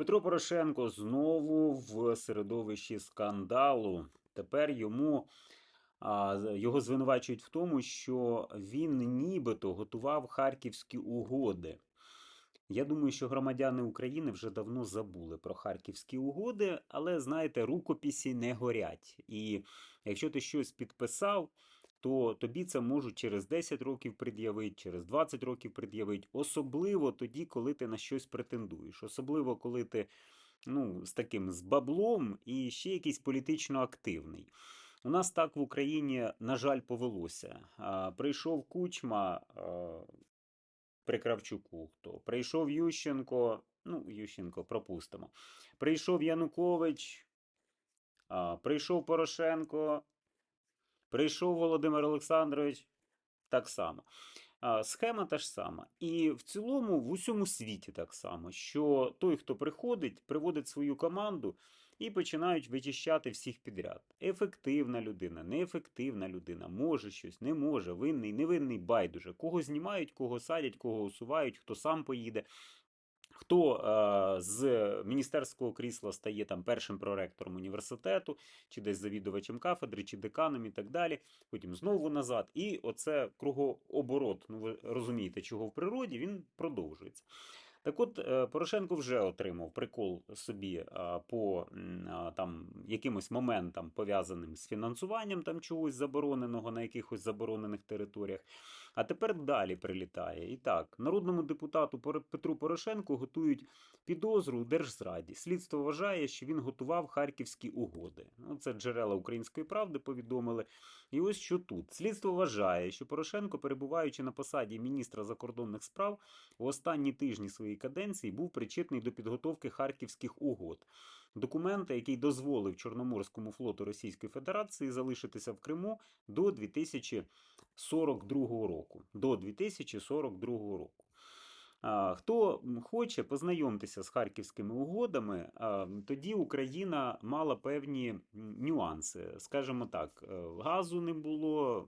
Петро Порошенко знову в середовищі скандалу. Тепер йому його звинувачують в тому, що він нібито готував харківські угоди. Я думаю, що громадяни України вже давно забули про харківські угоди, але знаєте, рукописі не горять. І якщо ти щось підписав, то тобі це можуть через 10 років пред'явити, через 20 років пред'явити. Особливо тоді, коли ти на щось претендуєш. Особливо, коли ти ну, з таким з баблом і ще якийсь політично активний. У нас так в Україні, на жаль, повелося. Прийшов Кучма при Кравчуку, хто прийшов Ющенко, ну, Ющенко пропустимо. Прийшов Янукович, прийшов Порошенко, прийшов Володимир Олександрович. Так само. Схема та ж сама. І в цілому в усьому світі так само, що той, хто приходить, приводить свою команду і починають вичищати всіх підряд. Ефективна людина, неефективна людина, може щось, не може, винний, невинний, байдуже. Кого знімають, кого садять, кого усувають, хто сам поїде. Хто е, з міністерського крісла стає там першим проректором університету, чи десь завідувачем кафедри, чи деканом і так далі, потім знову назад. І оце кругооборот, ну ви розумієте, чого в природі, він продовжується. Так от, е, Порошенко вже отримав прикол собі по там якимось моментам, пов'язаним з фінансуванням там чогось забороненого на якихось заборонених територіях. А тепер далі прилітає. І так, народному депутату Петру Порошенку готують підозру у держзраді. Слідство вважає, що він готував харківські угоди. Ну, це джерела української правди повідомили. І ось що тут. Слідство вважає, що Порошенко, перебуваючи на посаді міністра закордонних справ, у останні тижні своєї каденції був причетний до підготовки харківських угод. Документа, який дозволив Чорноморському флоту Російської Федерації залишитися в Криму до 2042 року. До 2042 року. Хто хоче, познайомтеся з харківськими угодами. Тоді Україна мала певні нюанси. Скажімо так, е, газу не було,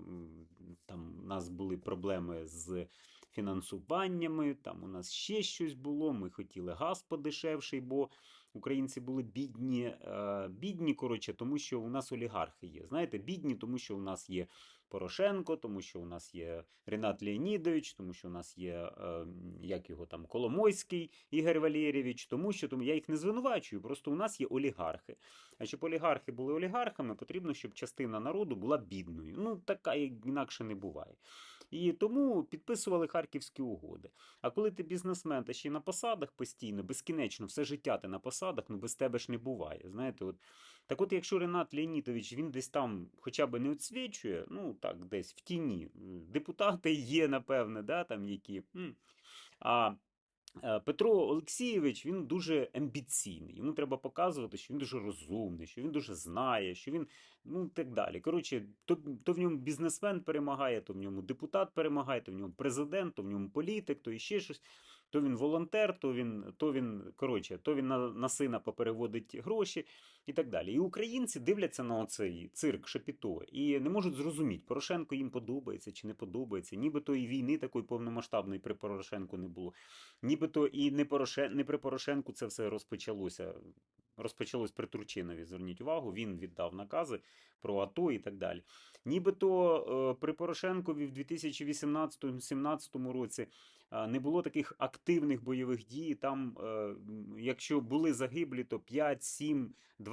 там у нас були проблеми з фінансуваннями, там у нас ще щось було. Ми хотіли газ подешевший, бо українці були бідні. е, Бідні, коротше, тому що у нас олігархи є. Знаєте, бідні, тому що у нас є Порошенко, тому що у нас є Ренат Леонідович, тому що у нас є е, як його там Коломойський Ігор Валерійович, тому що тому я їх не звинувачую. Просто у нас є олігархи. А щоб олігархи були олігархами, потрібно, щоб частина народу була бідною. Ну така інакше не буває. І тому підписували харківські угоди. А коли ти бізнесмен та ще й на посадах постійно, безкінечно, все життя ти на посадах, ну без тебе ж не буває. Знаєте, от так от, якщо Ренат Леонідович він десь там хоча б не відсвічує, ну так, десь в тіні. Депутати є, напевне, да, там які. А Петро Олексійович він дуже амбіційний. Йому треба показувати, що він дуже розумний, що він дуже знає, що він ну так далі. Коротше, то, то в ньому бізнесмен перемагає, то в ньому депутат перемагає, то в ньому президент, то в ньому політик, то іще щось. То він волонтер, то він, то він, коротше, то він на, на сина попереводить гроші і так далі. І українці дивляться на оцей цирк Шапіто і не можуть зрозуміти, Порошенко їм подобається чи не подобається. Нібито і війни такої повномасштабної при Порошенку не було. Нібито і не, Порошен... не при Порошенку це все розпочалося. Розпочалось при Турчинові, зверніть увагу, він віддав накази про АТО і так далі. Нібито е, при Порошенкові в 2018-2017 році е, не було таких активних бойових дій. Там, е, якщо були загиблі, то 5, 7, 12,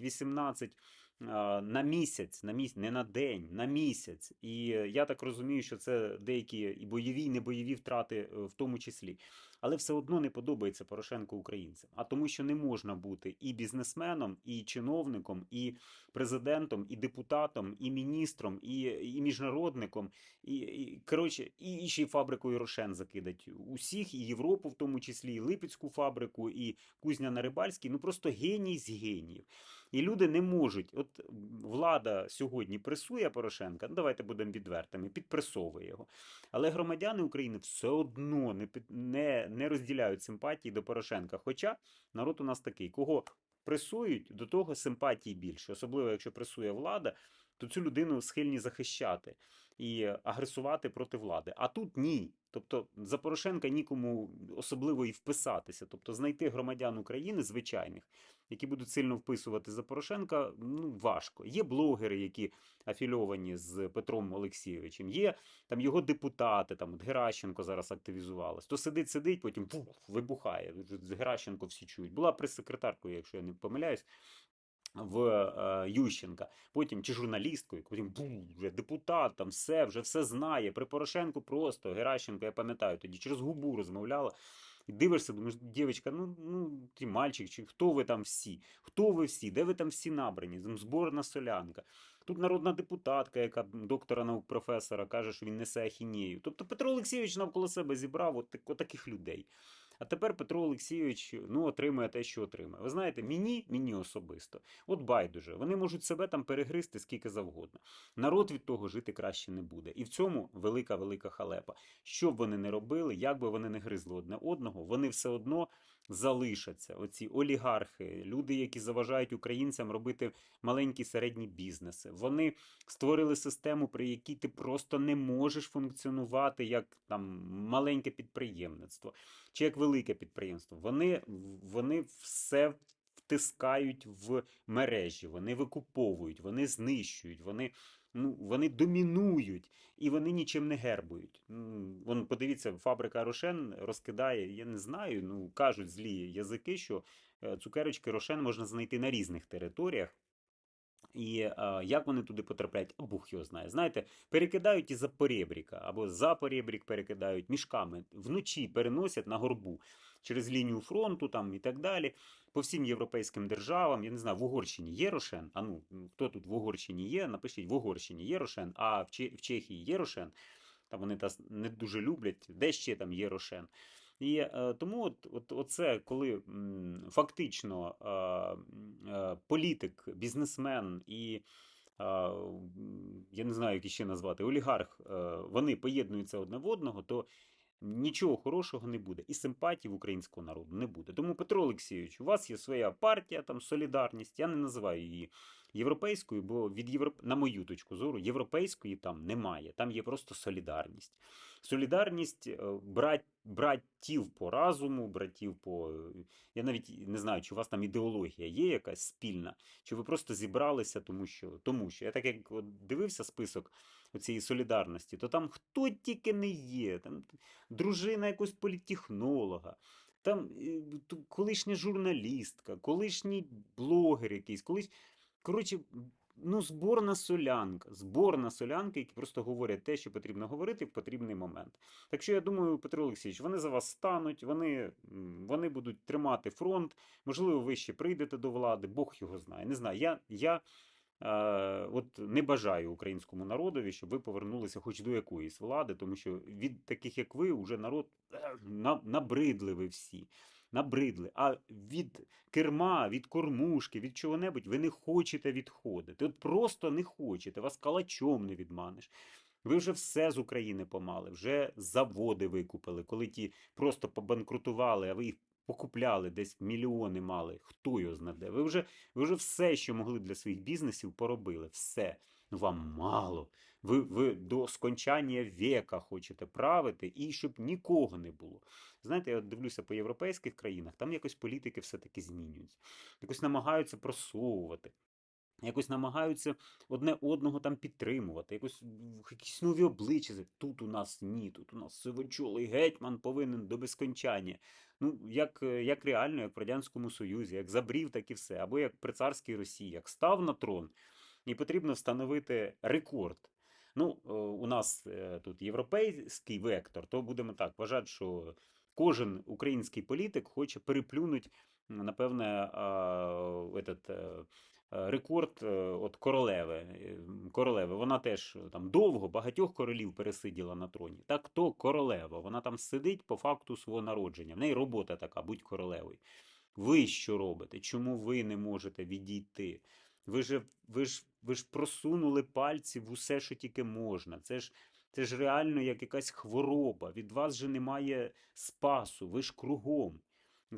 18 е, на місяць, на місяць, не на день, на місяць. І е, я так розумію, що це деякі і бойові, і небойові втрати е, в тому числі. Але все одно не подобається Порошенко українцям. А тому, що не можна бути і бізнесменом, і чиновником, і президентом, і депутатом, і міністром, і, і міжнародником, і, і коротше, і, і ще й фабрикою Рошен закидать усіх, і Європу, в тому числі, і Липецьку фабрику, і Кузня на Рибальській. Ну просто геній з геніїв. І люди не можуть. От влада сьогодні пресує Порошенка. Ну давайте будемо відвертими, підпресовує його. Але громадяни України все одно не, не, не розділяють симпатії до Порошенка. Хоча народ у нас такий, кого пресують, до того симпатії більше. Особливо, якщо пресує влада, то цю людину схильні захищати і агресувати проти влади. А тут ні. Тобто за Порошенка нікому особливо і вписатися. Тобто знайти громадян України звичайних, які будуть сильно вписувати за Порошенка, ну важко. Є блогери, які афільовані з Петром Олексійовичем. Є там його депутати, там от Геращенко зараз активізувалась. То сидить, сидить, потім пух, вибухає. Геращенко всі чують. Була прес-секретаркою, якщо я не помиляюсь. В е, Ющенка, потім чи журналісткою, потім бу, вже депутат, там все, вже все знає. При Порошенку просто Геращенко, я пам'ятаю, тоді через губу розмовляла. І дивишся, думаєш, дівчинка, ну, ну ти мальчик, чи хто ви там всі? Хто ви всі? Де ви там всі набрані? Зборна солянка. Тут народна депутатка, яка доктора наук професора, каже, що він несе ахінею. Тобто Петро Олексійович навколо себе зібрав от, от таких людей. А тепер Петро Олексійович ну, отримує те, що отримає. Ви знаєте, мені, мені особисто, от байдуже, вони можуть себе там перегризти скільки завгодно. Народ від того жити краще не буде. І в цьому велика велика халепа. Що б вони не робили, як би вони не гризли одне одного, вони все одно залишаться. Оці олігархи, люди, які заважають українцям робити маленькі середні бізнеси. Вони створили систему, при якій ти просто не можеш функціонувати як там маленьке підприємництво чи як велике підприємство. Вони, вони все втискають в мережі, вони викуповують, вони знищують, вони, ну, вони домінують і вони нічим не гербують. Ну, Вон, подивіться, фабрика Рошен розкидає, я не знаю, ну кажуть злі язики, що е, цукерочки Рошен можна знайти на різних територіях. І е, як вони туди потрапляють, а Бог його знає. Знаєте, перекидають із-за поребріка, або за поребрік перекидають мішками, вночі переносять на горбу через лінію фронту там і так далі. По всім європейським державам, я не знаю, в Угорщині є Рошен. А ну, хто тут в Угорщині є? Напишіть, в Угорщині є Рошен, а в, Че- в Чехії є Рошен. Там вони та не дуже люблять, де ще там є Рошен. І е, тому от, от, оце, коли м, фактично е, е, політик, бізнесмен і е, я не знаю, як іще назвати, олігарх, е, вони поєднуються одне в одного, то нічого хорошого не буде. І симпатії в українського народу не буде. Тому, Петро Олексійович, у вас є своя партія, там солідарність. Я не називаю її європейською, бо від Європ... на мою точку зору, європейської там немає. Там є просто солідарність. Солідарність е, брат... братів по разуму, братів по. е, Я навіть не знаю, чи у вас там ідеологія є якась спільна, чи ви просто зібралися, тому що. Тому що я так як дивився список цієї солідарності, то там хто тільки не є, там дружина якогось політтехнолога. Там е, колишня журналістка, колишній блогер якийсь, колись. Коротше, ну, зборна солянка, зборна солянка, які просто говорять те, що потрібно говорити в потрібний момент. Так що я думаю, Петро Олексійович, вони за вас стануть, вони, вони будуть тримати фронт. Можливо, ви ще прийдете до влади, Бог його знає. Не знаю. Я, я от не бажаю українському народові, щоб ви повернулися хоч до якоїсь влади, тому що від таких, як ви, вже народ е, набридли ви всі. Набридли. А від керма, від кормушки, від чого-небудь ви не хочете відходити. От просто не хочете, вас калачом не відманиш. Ви вже все з України помали, вже заводи викупили, коли ті просто побанкрутували, а ви їх покупляли, десь мільйони мали. Хто його знаде? Ви вже, ви вже все, що могли для своїх бізнесів, поробили. Все. Ну вам мало. Ви, ви до скончання віка хочете правити, і щоб нікого не було. Знаєте, я дивлюся по європейських країнах, там якось політики все-таки змінюються, якось намагаються просовувати. Якось намагаються одне одного там підтримувати, якось якісь нові обличчя. Тут у нас ні, тут у нас сивочолий гетьман повинен до безкончання. Ну, як, як реально, як в Радянському Союзі, як забрів, так і все. Або як при царській Росії, як став на трон, і потрібно встановити рекорд. Ну, е, у нас е, тут європейський вектор, то будемо так вважати, що кожен український політик хоче переплюнути, напевне, этот, е, рекорд е, от королеви. Е, Королеви. Вона теж е, там довго багатьох королів пересиділа на троні. Так то королева. Вона там сидить по факту свого народження. В неї робота така, будь королевою. Ви що робите? Чому ви не можете відійти? Ви ж, ви ж, ви ж просунули пальці в усе, що тільки можна. Це ж, це ж реально як якась хвороба. Від вас же немає спасу. Ви ж кругом.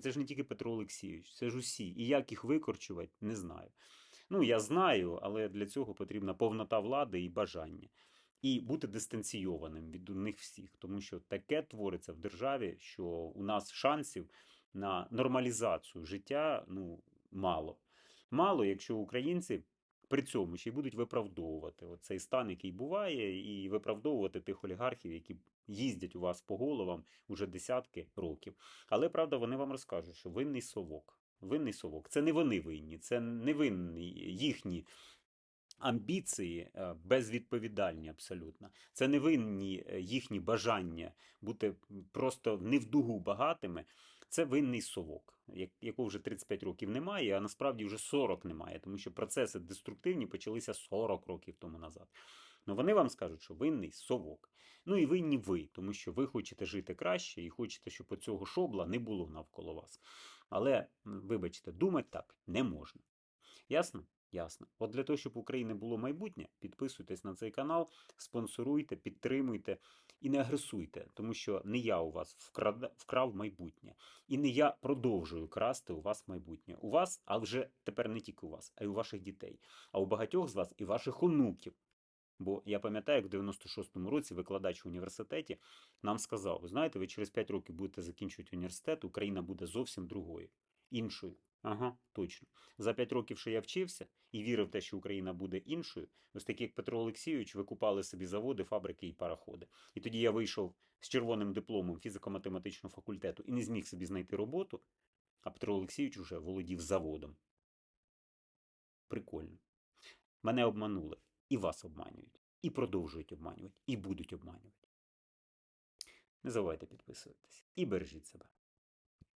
Це ж не тільки Петро Олексійович, це ж усі. І як їх викорчувати, не знаю. Ну, я знаю, але для цього потрібна повнота влади і бажання. І бути дистанційованим від них всіх, тому що таке твориться в державі, що у нас шансів на нормалізацію життя ну, мало. Мало, якщо українці при цьому ще й будуть виправдовувати цей стан, який буває, і виправдовувати тих олігархів, які їздять у вас по головам уже десятки років. Але правда, вони вам розкажуть, що винний совок. Винний совок. Це не вони винні, це не винні їхні амбіції е, безвідповідальні абсолютно. Це не винні е, їхні бажання бути просто не в дугу багатими. Це винний совок, якого вже 35 років немає, а насправді вже 40 немає, тому що процеси деструктивні почалися 40 років тому назад. Ну вони вам скажуть, що винний совок. Ну і винні ви, тому що ви хочете жити краще і хочете, щоб оцього шобла не було навколо вас. Але, вибачте, думати так не можна. Ясно? Ясно. От для того, щоб в України було майбутнє, підписуйтесь на цей канал, спонсоруйте, підтримуйте і не агресуйте, тому що не я у вас вкрада- вкрав майбутнє. І не я продовжую красти у вас майбутнє. У вас, а вже тепер не тільки у вас, а й у ваших дітей. А у багатьох з вас і ваших онуків. Бо я пам'ятаю, як в 96-му році викладач в університеті нам сказав: ви знаєте, ви через 5 років будете закінчувати університет, Україна буде зовсім другою, іншою. Ага, точно. За 5 років, що я вчився і вірив в те, що Україна буде іншою, ось такі, як Петро Олексійович, викупали собі заводи, фабрики і пароходи. І тоді я вийшов з червоним дипломом фізико-математичного факультету і не зміг собі знайти роботу, а Петро Олексійович уже володів заводом. Прикольно. Мене обманули. І вас обманюють. І продовжують обманювати. І будуть обманювати. Не забувайте підписуватись. І бережіть себе.